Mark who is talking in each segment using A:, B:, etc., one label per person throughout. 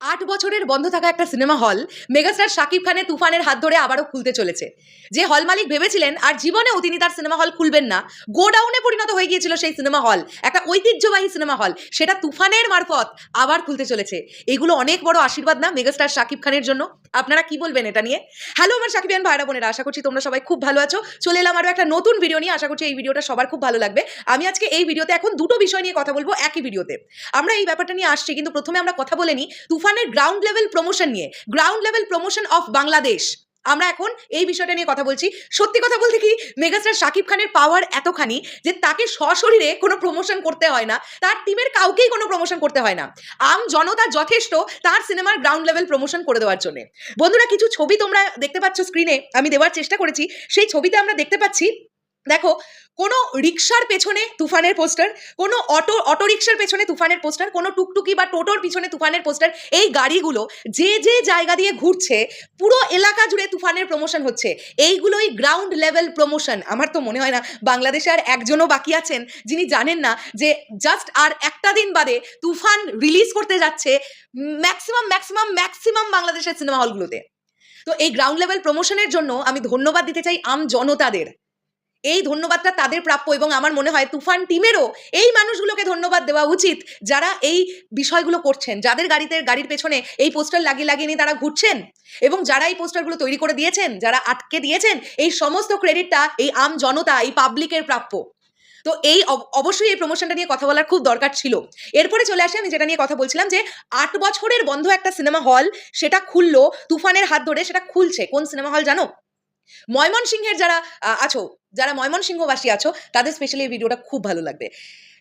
A: আট বছরের বন্ধ থাকা একটা সিনেমা হল মেগাস্টার শাকিব খানের তুফানের হাত ধরে আবারও খুলতে চলেছে। যে হল মালিক ভেবেছিলেন, আর জীবনেও তিনি তার সিনেমা হল খুলবেন না, গোডাউনে পরিণত হয়ে গিয়েছিল সেই সিনেমা হল, একটা ঐতিহ্যবাহী সিনেমা হল। সেটা তুফানের মারফত আবার খুলতে চলেছে। এগুলো অনেক বড় আশীর্বাদ না মেগাস্টার শাকিব খানের জন্য? আপনারা কি বলবেন এটা নিয়ে? হ্যালো আমার সাকিবিয়ান ভাইরা বোনেরা, আশা করছি তোমরা সবাই খুব ভালো আছো। চলে এলাম আরও একটা নতুন ভিডিও নিয়ে। আশা করছি এই ভিডিওটা সবার খুব ভালো লাগবে। আমি আজকে এই ভিডিওতে এখন দুটো বিষয় নিয়ে কথা বলব, একই ভিডিওতে আমরা এই ব্যাপারটা নিয়ে আসছি, কিন্তু প্রথমে আমরা কথা বলে নিই তুফানের গ্রাউন্ড লেভেল প্রমোশন নিয়ে ground level promotion of Bangladesh আমরা এখন এই বিষয়টা নিয়ে কথা বলছি। সত্যি কথা বলতে কি, মেগাস্টার শাকিব খানের পাওয়ার এতখানি যে তাকে সশরীরে কোনো প্রমোশন করতে হয় না, তার টিমের কাউকেই কোনো প্রমোশন করতে হয় না। আম জনতা যথেষ্ট তার সিনেমার গ্রাউন্ড লেভেল প্রমোশন করে দেওয়ার জন্য। বন্ধুরা, কিছু ছবি তোমরা দেখতে পাচ্ছ স্ক্রিনে আমি দেওয়ার চেষ্টা করেছি। সেই ছবিতে আমরা দেখতে পাচ্ছি দেখো, কোনো রিক্সার পেছনে তুফানের পোস্টার কোনো অটো অটো রিক্সার পেছনে তুফানের পোস্টার কোনো টুকটুকি বা টোটোর পিছনে তুফানের পোস্টার এই গাড়িগুলো যে যে জায়গা দিয়ে ঘুরছে, পুরো এলাকা জুড়ে তুফানের প্রমোশন হচ্ছে। এইগুলোই গ্রাউন্ড লেভেল প্রমোশন আমার তো মনে হয় না, বাংলাদেশে আর একজনও বাকি আছেন যিনি জানেন না যে জাস্ট আর একটা দিন বাদে তুফান রিলিজ করতে যাচ্ছে ম্যাক্সিমাম ম্যাক্সিমাম ম্যাক্সিমাম বাংলাদেশের সিনেমা হলগুলোতে তো এই গ্রাউন্ড লেভেল প্রমোশনের জন্য আমি ধন্যবাদ দিতে চাই আম জনতাদের। এই ধন্যবাদটা তাদের প্রাপ্য এবং আমার মনে হয় তুফান টিমেরও এই মানুষগুলোকে ধন্যবাদ দেওয়া উচিত যারা এই বিষয়গুলো করছেন। যাদের গাড়িতে, গাড়ির পেছনে এই পোস্টার লাগিয়ে লাগিয়ে নিয়ে তারা ঘুরছেন এবং যারা এই পোস্টারগুলো তৈরি করে দিয়েছেন, যারা আটকে দিয়েছেন, এই সমস্ত ক্রেডিটটা এই আম জনতা, এই পাবলিকের প্রাপ্য। তো এই অব- অবশ্যই এই প্রমোশনটা নিয়ে কথা বলার খুব দরকার ছিল। এরপরে চলে আসে আমি যেটা নিয়ে কথা বলছিলাম যে, আট বছরের বন্ধ একটা সিনেমা হল সেটা খুললো, তুফানের হাত ধরে সেটা খুলছে। কোন সিনেমা হল জানো? ময়মনসিংহের যারা আছো যারা ময়মনসিংহবাসী আছো তাদের স্পেশালি এই ভিডিওটা খুব ভালো লাগবে।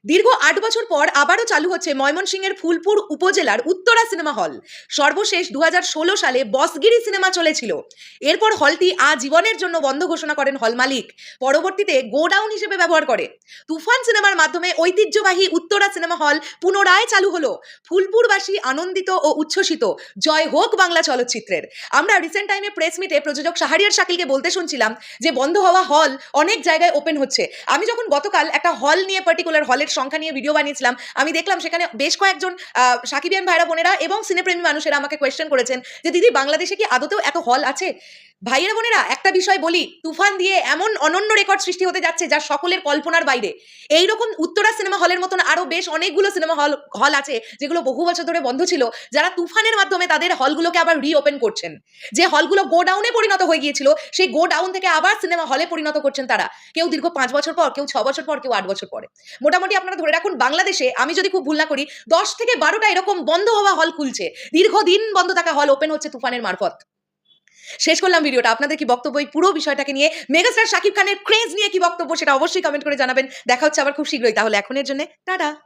A: দীর্ঘ আট বছর পর আবারও চালু হচ্ছে ময়মনসিংহের ফুলপুর উপজেলার উত্তরা সিনেমা হল। সর্বশেষ দু হাজার ষোলো সালে বসগিরি সিনেমা চলেছিল। এরপর হলটি আজীবনের জন্য বন্ধ ঘোষণা করেন হল মালিক। পরবর্তীতে গোডাউন হিসেবে ব্যবহার করে। তুফান সিনেমার মাধ্যমে ঐতিহ্যবাহী উত্তরা সিনেমা হল পুনরায় চালু হলো। ফুলপুরবাসী আনন্দিত ও উচ্ছ্বসিত। জয় হোক বাংলা চলচ্চিত্রের। আমরা রিসেন্ট টাইমে প্রেস মিটে প্রযোজক শাহরিয়ার শাকিলকে বলতে শুনছিলাম যে বন্ধ হওয়া হল অনেক জায়গায় ওপেন হচ্ছে। আমি যখন গতকাল একটা হল নিয়ে পার্টিকুলার হলের সংখ্যা নিয়ে ভিডিও বানিয়েছিলাম। আমি দেখলাম সেখানে বেশ কয়েকজন সাকিবিয়ান ভাইরা বোনেরা এবং সিনেপ্রেমী মানুষেরা আমাকে কোয়েশ্চেন করেছেন যে, দিদি, বাংলাদেশে কি আদতেও এত হল আছে? ভাইয়েরা বোনেরা, একটা বিষয় বলি, তুফান দিয়ে এমন অনন্য রেকর্ড সৃষ্টি হতে যাচ্ছে যা সকলের কল্পনার বাইরে। এইরকম উত্তরা সিনেমা হলের মতন আরও বেশ অনেকগুলো সিনেমা হল হল আছে যেগুলো বহু বছর ধরে বন্ধ ছিল, যারা তুফানের মাধ্যমে তাদের হলগুলোকে আবার রিওপেন করছেন। যে হলগুলো গোডাউনে পরিণত হয়ে গিয়েছিল, সেই গোডাউন থেকে আবার সিনেমা হলে পরিণত করছেন তারা। কেউ দীর্ঘ পাঁচ বছর পর, কেউ ছ বছর পর, কেউ আট বছর পরে। মোটামুটি আপনারা ধরে রাখুন, বাংলাদেশে, আমি যদি খুব ভুল না করি, দশ থেকে বারোটা এরকম বন্ধ হওয়া হল খুলছে। দীর্ঘদিন বন্ধ থাকা হল ওপেন হচ্ছে তুফানের মারফত। শেষ করলাম ভিডিওটা। আপনাদের কি বক্তব্য এই পুরো বিষয়টাকে নিয়ে? মেগাস্টার শাকিব খানের ক্রেজ নিয়ে কি বক্তব্য সেটা অবশ্যই কমেন্ট করে জানাবেন। দেখা হচ্ছে আবার খুব শীঘ্রই। তাহলে এখনের জন্য, টাটা।